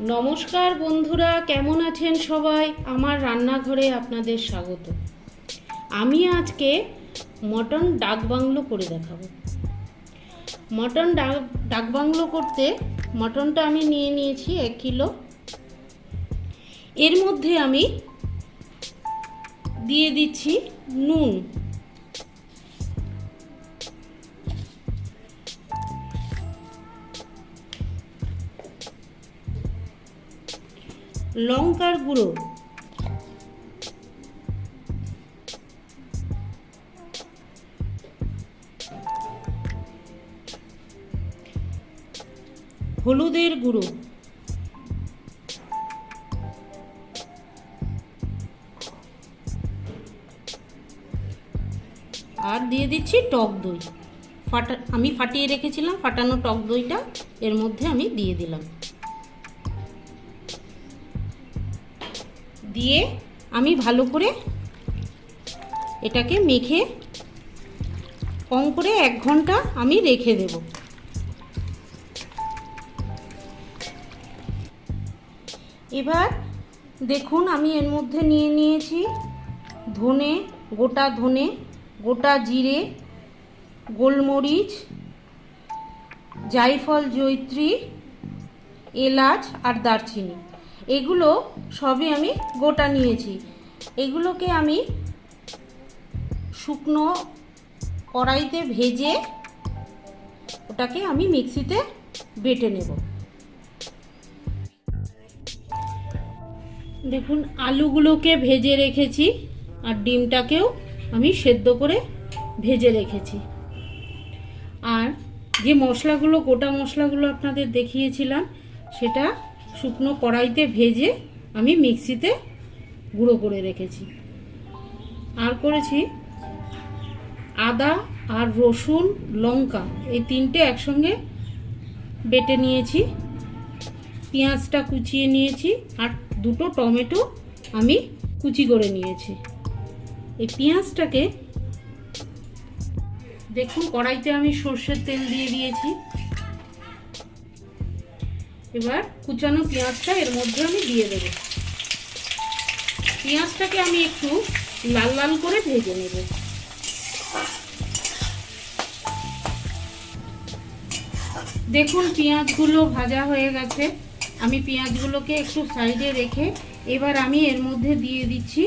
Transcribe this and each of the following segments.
নমস্কার বন্ধুরা, কেমন আছেন সবাই? আমার রান্নাঘরে আপনাদের স্বাগত। আমি আজকে মটন ডাক বাংলো করে দেখাবো। মটন ডাক ডাক বাংলো করতে মটনটা আমি নিয়ে নিয়েছি এক কিলো। এর মধ্যে আমি দিয়ে দিচ্ছি নুন। লঙ্কার গুঁড়ো। হলুদের গুঁড়ো। আর দিয়ে দিচ্ছি টক দই। ফাটা আমি ফাটিয়ে রেখেছিলাম, ফাটানো টক দইটা, এর মধ্যে আমি দিয়ে দিলাম। দিয়ে আমি ভালো করে এটাকে মেখে কম করে এক ঘণ্টা আমি রেখে দেব। এবার দেখুন আমি এর মধ্যে নিয়ে নিয়েছি ধনে, গোটা ধনে, গোটা জিরে, গোলমরিচ, জায়ফল জৈত্রী এলাচ আর দারচিনি। এগুলো সবই আমি গোটা নিয়েছি। এগুলোকে আমি শুকনো কড়াইতে ভেজে ওটাকে আমি মিক্সিতে বেটে নেব। দেখুন, আলুগুলোকে ভেজে রেখেছি আর ডিমটাকেও আমি সেদ্ধ করে ভেজে রেখেছি। আর যে মশলাগুলো, গোটা মশলাগুলো আপনাদের দেখিয়েছিলাম, সেটা শুকনো কড়াইতে ভেজে আমি মিক্সিতে গুঁড়ো করে রেখেছি। আর করেছি আদা আর রসুন, লঙ্কা, এই তিনটে একসঙ্গে বেটে নিয়েছি। পেঁয়াজটা কুচিয়ে নিয়েছি আর দুটো টমেটো আমি কুচি করে নিয়েছি। এই পেঁয়াজটাকে দেখুন, কড়াইতে আমি সর্ষের তেল দিয়ে দিয়েছি। এবার কুচানো পেঁয়াজটা এর মধ্যে আমি দিয়ে দেব। পেঁয়াজটাকে আমি একটু লাল লাল করে ভেজে নেব। দেখুন পেঁয়াজগুলো ভাজা হয়ে গেছে। আমি পেঁয়াজগুলোকে একটু সাইডে রেখে এবার আমি এর মধ্যে দিয়ে দিচ্ছি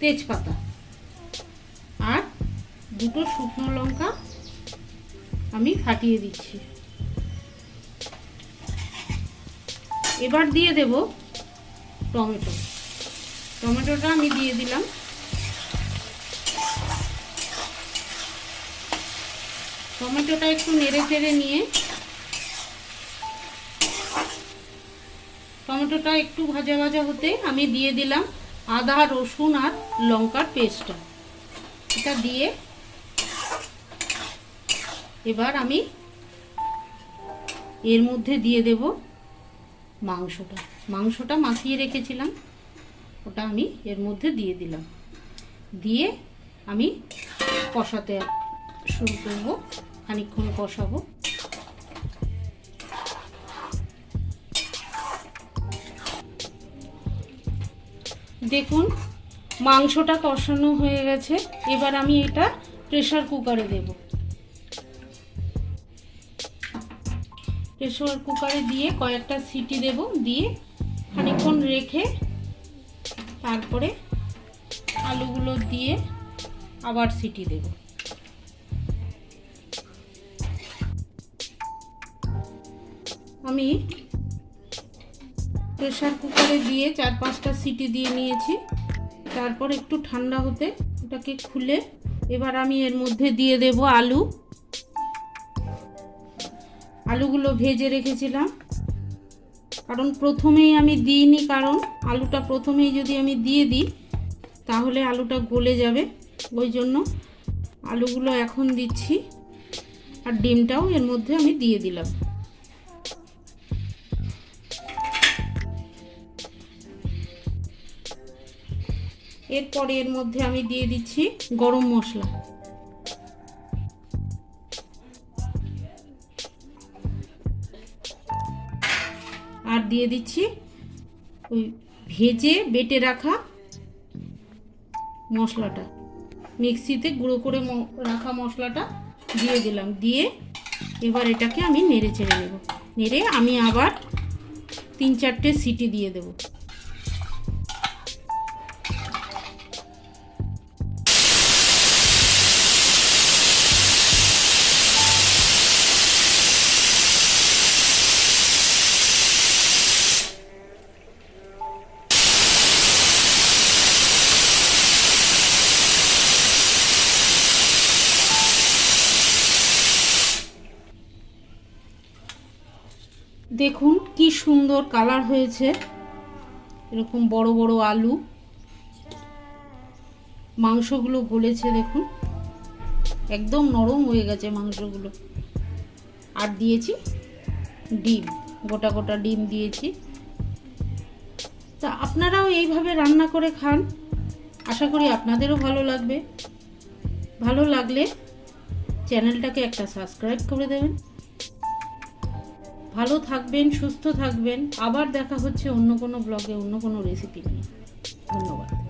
তেজপাতা আর দুটো শুকনো লঙ্কা আমি ফাটিয়ে দিচ্ছি। এবার দিয়ে দেব টমেটো। টমেটোটা আমি দিয়ে দিলাম। টমেটোটা একটু নেড়ে চেড়ে নিয়ে টমেটোটা একটু ভাজা ভাজা হতে আমি দিয়ে দিলাম আদা, রসুন আর লঙ্কার পেস্টটা। এটা দিয়ে এবার আমি এর মধ্যে দিয়ে দেব মাংসটা। মাংসটা মাখিয়ে রেখেছিলাম। ওটা আমি এর মধ্যে দিয়ে দিলাম। দিয়ে আমি কষাতে শুরু করব। খানিক্ষণ কষাবো। দেখুন, মাংসটা কষানো হয়ে গেছে। এবার আমি এটা প্রেশার কুকারে দেব। প্রেশার কুকারে দিয়ে কয়েকটা সিটি দেব, দিয়ে খানিক্ষণ রেখে তারপরে আলুগুলো দিয়ে আবার সিটি দেব। আমি প্রেশার কুকারে দিয়ে চার পাঁচটা সিটি দিয়ে নিয়েছি। তারপর একটু ঠান্ডা হতে ওটাকে খুলে এবার আমি এর মধ্যে দিয়ে দেব আলু। আলুগুলো ভেজে রেখেছিলাম। কারণ প্রথমেই আমি দিইনি, কারণ আলুটা প্রথমেই যদি আমি দিয়ে দিই, তাহলে আলুটা গলে যাবে। ওই জন্য আলুগুলো এখন দিচ্ছি আর ডিমটাও এর মধ্যে আমি দিয়ে দিলাম। এরপরে এর মধ্যে আমি দিয়ে দিচ্ছি গরম মশলা। আর দিয়ে দিচ্ছি ওই ভেজে বেটে রাখা মশলাটা। মিক্সিতে গুঁড়ো করে রাখা মশলাটা দিয়ে দিলাম। দিয়ে এবার এটাকে আমি নেড়ে চেড়ে নেব। নেড়ে আমি আবার তিন চারটে সিটি দিয়ে দেবো। দেখুন কি সুন্দর কালার হয়েছে। এরকম বড় বড় আলু। মাংসগুলো গলেছে, দেখুন। একদম নরম হয়ে গেছে মাংসগুলো। আর দিয়েছি ডিম, গোটা গোটা ডিম দিয়েছি। তা আপনারাও এইভাবে রান্না করে খান। আশা করি আপনাদেরও ভালো লাগবে। ভালো লাগলে চ্যানেলটাকে একটা সাবস্ক্রাইব করে দেবেন। ভালো থাকবেন, সুস্থ থাকবেন। আবার দেখা হচ্ছে অন্য কোনো ব্লগে অন্য কোনো রেসিপি নিয়ে। ধন্যবাদ।